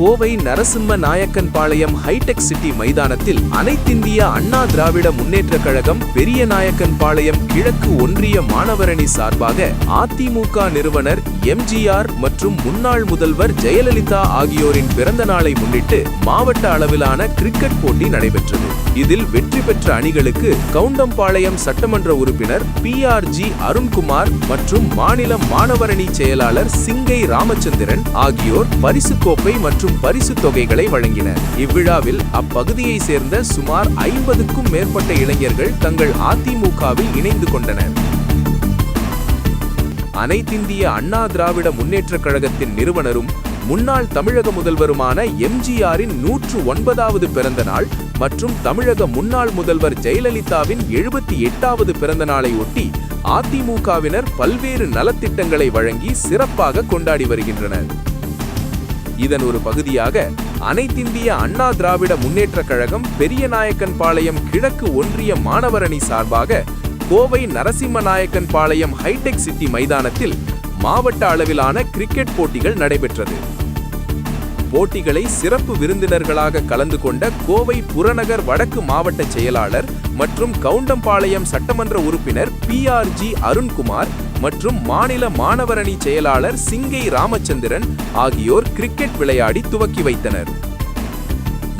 Kovai Narasimha Naicken Palayam hi tech city மைதானத்தில் அனைத்திந்திய அண்ணா திராவிட முன்னேற்றக் கழகம் பெரிய நாயக்கன் பாளையம் கிழக்கு ஒன்றிய மாணவரணி சார்பாக அதிமுக நிறுவனர் எம்ஜிஆர் மற்றும் முன்னாள் முதல்வர் ஜெயலலிதா ஆகியோரின் பிறந்த நாளை முன்னிட்டு மாவட்ட அளவிலான கிரிக்கெட் போட்டி நடைபெற்றது. இதில் வெற்றி பெற்ற அணிகளுக்கு கவுண்டம்பாளையம் சட்டமன்ற உறுப்பினர் பி ஆர் ஜி அருண்குமார் மற்றும் மாநில மாணவரணி செயலாளர் சிங்கை ராமச்சந்திரன் ஆகியோர் பரிசு கோப்பை மற்றும் பரிசு தொகைகளை வழங்கினர். இவ்விழாவில் அப்பகுதியை சேர்ந்த சுமார் ஐம்பதுக்கும் மேற்பட்ட இளைஞர்கள் தங்கள் அதிமுகவில் இணைந்து கொண்டனர். அனைத்திந்திய அண்ணா திராவிட முன்னேற்றக் கழகத்தின் நிறுவனரும் முன்னாள் தமிழக முதல்வருமான எம்ஜிஆரின் நூற்று ஒன்பதாவது பிறந்த நாள் மற்றும் தமிழக முன்னாள் முதல்வர் ஜெயலலிதாவின் எழுபத்தி எட்டாவது பிறந்த நாளை ஒட்டி அதிமுகவினர் பல்வேறு நலத்திட்டங்களை வழங்கி சிறப்பாக கொண்டாடி வருகின்றனர். இதன் ஒரு பகுதியாக அனைத்திந்திய அண்ணா திராவிட முன்னேற்றக் கழகம் பெரியநாயக்கன் பாளையம் கிழக்கு ஒன்றிய மாணவரணி சார்பாக Kovai Narasimha Naicken Palayam hi tech city மைதானத்தில் மாவட்ட அளவிலான கிரிக்கெட் போட்டிகள் நடைபெற்றது. போட்டிகளை சிறப்பு விருந்தினர்களாக கலந்து கொண்ட கோவை புறநகர் வடக்கு மாவட்ட செயலாளர் மற்றும் கவுண்டம்பாளையம் சட்டமன்ற உறுப்பினர் பி ஆர் ஜி அருண்குமார் மற்றும் மாநில மாணவரணி செயலாளர் சிங்கை ராமச்சந்திரன் ஆகியோர் கிரிக்கெட் விளையாடி துவக்கி வைத்தனர்.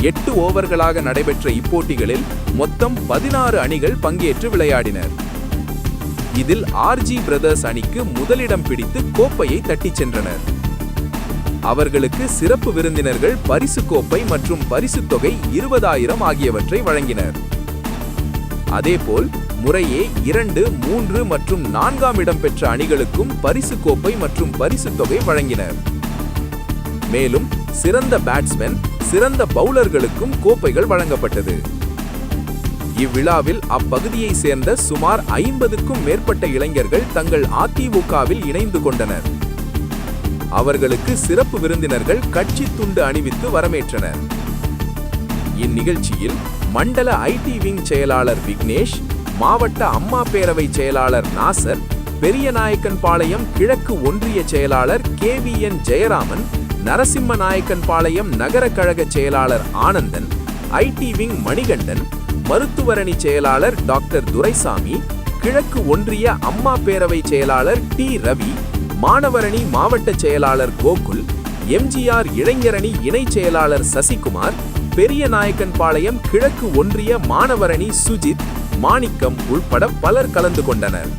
எட்டு ஓவர்களாக நடைபெற்ற இப்போட்டிகளில் மொத்தம் பதினாறு அணிகள் பங்கேற்று விளையாடினர். இதில் ஆர்ஜி பிரதர்ஸ் அணிக்கு முதலிடம் பிடித்து கோப்பையை தட்டிச் சென்றனர். அவர்களுக்கு சிறப்பு விருந்தினர்கள் பரிசு கோப்பை மற்றும் பரிசுத் தொகை இருபதாயிரம் ஆகியவற்றை வழங்கினர். அதேபோல் முறையே இரண்டு மூன்று மற்றும் நான்காம் இடம் பெற்ற அணிகளுக்கும் பரிசு கோப்பை மற்றும் பரிசுத் தொகை வழங்கினர். மேலும் சிறந்த பேட்ஸ்மேன் சிறந்த பவுலர்களுக்கும் கோப்பைகள் வழங்கப்பட்டது. இவ்விழாவில் அப்பகுதியை சேர்ந்த சுமார் ஐம்பதுக்கும் மேற்பட்ட இளைஞர்கள் தங்கள் அதிமுகவில் இணைந்து கொண்டனர். அவர்களுக்கு சிறப்பு விருந்தினர்கள் கட்சி துண்டு அணிவித்து வரவேற்றனர். இந்நிகழ்ச்சியில் மண்டல ஐடி விங் செயலாளர் விக்னேஷ் மாவட்ட அம்மா பேரவை செயலாளர் நாசர் பெரியநாயக்கன்பாளையம் கிழக்கு ஒன்றிய செயலாளர் K V N Jayaraman Narasimha Naickenpalayam நகர கழக செயலாளர் ஆனந்தன் ஐடி விங் மணிகண்டன் மருத்துவரணி செயலாளர் டாக்டர் துரைசாமி கிழக்கு ஒன்றிய அம்மா பேரவை செயலாளர் டி ரவி மாணவரணி மாவட்ட செயலாளர் கோகுல் எம்ஜிஆர் இளைஞரணி இணை செயலாளர் சசிகுமார் பெரிய நாயக்கன்பாளையம் கிழக்கு ஒன்றிய மாணவரணி சுஜித் மாணிக்கம் உள்பட பலர் கலந்து கொண்டனர்.